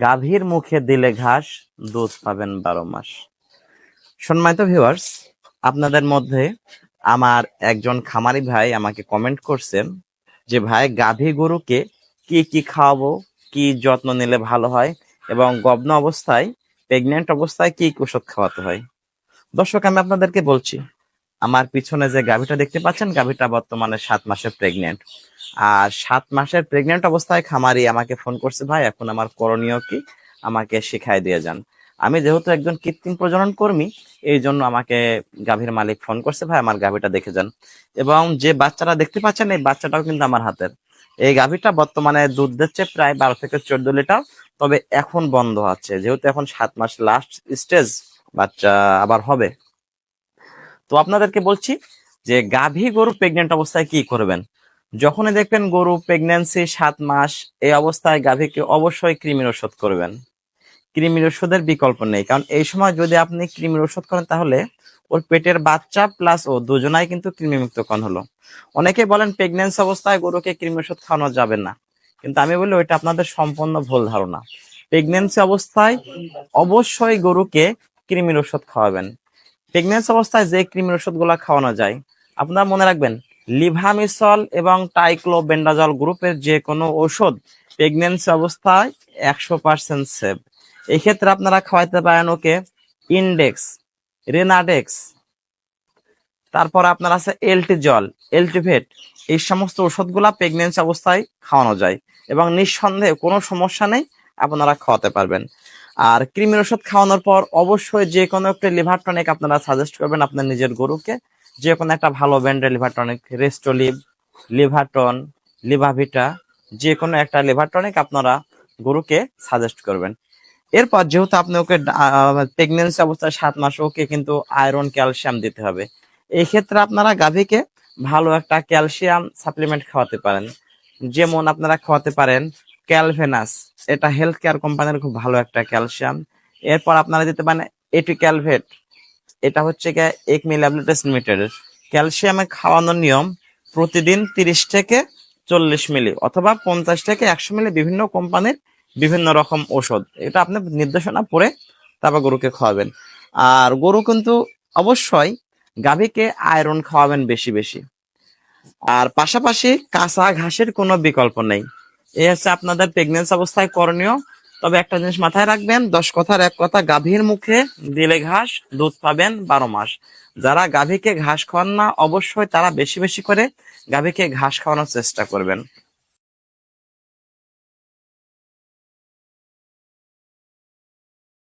গাভীর মুখে দিলে ঘাস, দুধ পাবেন বারো মাস। সম্মানিত ভিউয়ার্স আপনাদের মধ্যে আমার একজন খামারি ভাই আমাকে কমেন্ট করছেন যে, ভাই, গাভী গরুকে কি কি খাওয়াবো? কি যত্ন নিলে ভালো হয়? এবং গব্ন অবস্থায় প্রেগনেন্ট অবস্থায় কি কি ওষুধ খাওয়াতে হয়? দর্শক, আমি আপনাদেরকে বলছি আমার পিছনে যে গাভীটা দেখতে পাচ্ছেন, গাভীটা বর্তমানে সাত মাসের প্রেগনেন্ট আর সাত মাসের প্রেগনেন্ট অবস্থায় খামারি আমাকে ফোন করছে, ভাই, এখন আমার করণীয় কি? আমাকে শিখাই দিয়ে যান। আমি যেহেতু একজন কৃত্রিম প্রজনন কর্মী, এই জন্য আমাকে গাভীর মালিক ফোন করছে, ভাই, আমার গাভীটা দেখে যান। এবং যে বাচ্চাটা দেখতে পাচ্ছেন, এই বাচ্চাটাও কিন্তু আমার হাতের। এই গাভীটা বর্তমানে দুধ দিচ্ছে প্রায় বারো থেকে চোদ্দ লিটার, তবে এখন বন্ধ আছে। যেহেতু এখন সাত মাস লাস্ট স্টেজ বাচ্চা আবার হবে। তো আপনাদেরকে বলছি যে গাভী গরু প্রেগনেন্ট অবস্থায় কি করবেন? যখনই দেখবেন গরু প্রেগন্যান্সি সাত মাস, এই অবস্থায় গাভীকে অবশ্যই কৃমির ওষুধ করবেন। কৃমির ওষুধের বিকল্প নেই। কারণ এই সময় যদি আপনি কৃমির ওষুধ করেন, তাহলে ওর পেটের বাচ্চা প্লাস ও দুজনাই কিন্তু কৃমিমুক্ত কন হলো। অনেকে বলেন প্রেগনেন্সি অবস্থায় গরুকে কৃমি ওষুধ খাওয়ানো যাবে না। কিন্তু আমি বলি ওইটা আপনাদের সম্পূর্ণ ভুল ধারণা। প্রেগনেন্সি অবস্থায় অবশ্যই গরুকে কৃমির ওষুধ খাওয়াবেন। প্রেগনেন্সি অবস্থায় যে কৃমির ওষুধগুলো খাওয়ানো যায়, আপনারা মনে রাখবেন, লিভামিসল এবং টাইক্লোবেন্ডাজল গ্রুপের যে কোনো ওষুধ প্রেগনেন্সি অবস্থায় একশো পার্সেন্ট সেভ এই ক্ষেত্রে আপনারা খাওয়াইতে পারেন ওকে ইন্ডেক্স রেনাডেক্স তারপর আপনার আছে এলটি জল এলটিভেট এই সমস্ত ওষুধগুলা প্রেগনেন্সি অবস্থায় খাওয়ানো যায় এবং নিঃসন্দেহে কোনো সমস্যা নেই, আপনারা খাওয়াতে পারবেন। আর কৃমির ওষুধ খাওয়ানোর পর অবশ্যই যে কোনো একটা লিভার টনিক আপনারা সাজেস্ট করবেন আপনার নিজের গরুকে। যে কোনো একটা ভালো ব্র্যান্ডের লিভার টনিক রেস্টোলিভ লিভারটন লিভাভিটা যে কোনো একটা লিভার টনিক আপনারা গরুকে সাজেস্ট করবেন। এরপর যেহেতু আপনি ওকে প্রেগনেন্সি অবস্থায় সাত মাস, ওকে কিন্তু আয়রন ক্যালসিয়াম দিতে হবে। এই ক্ষেত্রে আপনারা গাভীকে ভালো একটা ক্যালসিয়াম সাপ্লিমেন্ট খাওয়াতে পারেন। যেমন আপনারা খাওয়াতে পারেন ক্যালভেনাস এটা হেলথ কেয়ার কোম্পানির খুব ভালো একটা ক্যালসিয়াম এরপর আপনারা দিতে পারেন এটি ক্যালভেট এটা হচ্ছে গিয়ে এক মিলিয়াবলিটাস লিমিটেডের ক্যালসিয়ামে খাওয়ানোর নিয়ম প্রতিদিন তিরিশ থেকে চল্লিশ মিলি অথবা পঞ্চাশ থেকে একশো মিলি বিভিন্ন কোম্পানির বিভিন্ন রকম ওষুধ এটা আপনি নির্দেশনা পড়ে তারপর গরুকে খাওয়াবেন। আর গরু কিন্তু অবশ্যই গাভীকে আয়রন খাওয়াবেন বেশি বেশি। আর পাশাপাশি কাঁচা ঘাসের কোনো বিকল্প নেই। এই হচ্ছে আপনাদের প্রেগনেন্স অবস্থায় করণীয়। তবে একটা জিনিস মাথায় রাখবেন, দশ কথার এক কথা, গাভীর মুখে দিলে ঘাস, দুধ পাবেন বারো মাস। যারা গাভীকে ঘাস খাওয়ান না, অবশ্যই তারা বেশি বেশি করে গাভীকে ঘাস খাওয়ানোর চেষ্টা করবেন।